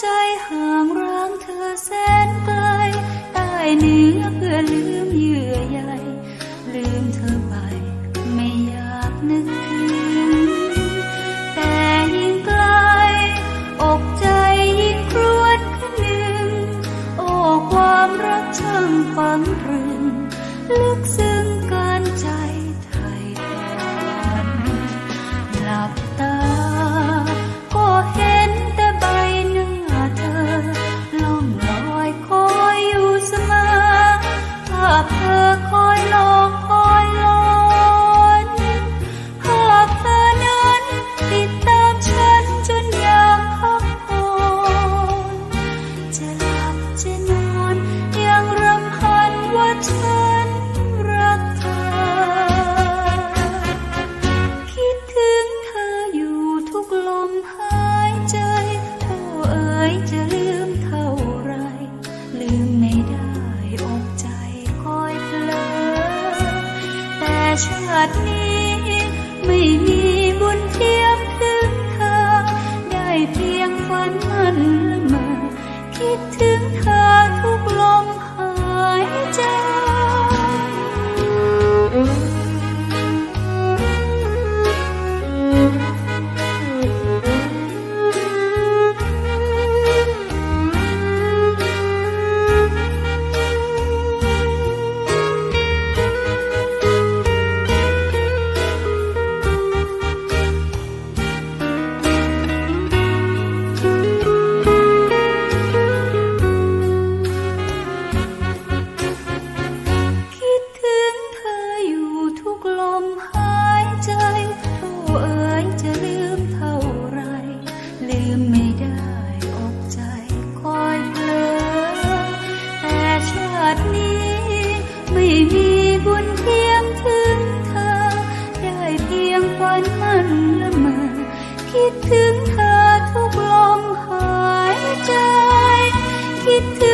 ใจห่างร้างเธอแสนไกลใต้เนื้อเพื่อลืมเยื่อใยลืมเธอไปไม่อยากนึกถึง แต่ยิ่งไกลอกใจยิ่งครวญคนึงโอ้ความรักช่างฝังตรึงลึกซึ้งกินใจ ชาตินี้ ไม่มีบุญเทียมถึงเธอ ได้เพียงฝันมันละเมอคิดถึง หายใจผู้เอ๋ยจะลืมเท่าไร ลืมไม่ได้อกใจคอยเผลอแต่ชาตินี้ไม่มีบุญเทียมถึงเธอ ได้เพียงฝันมันละเมอคิดถึงเธอทุกลมหายใจ คิดถึง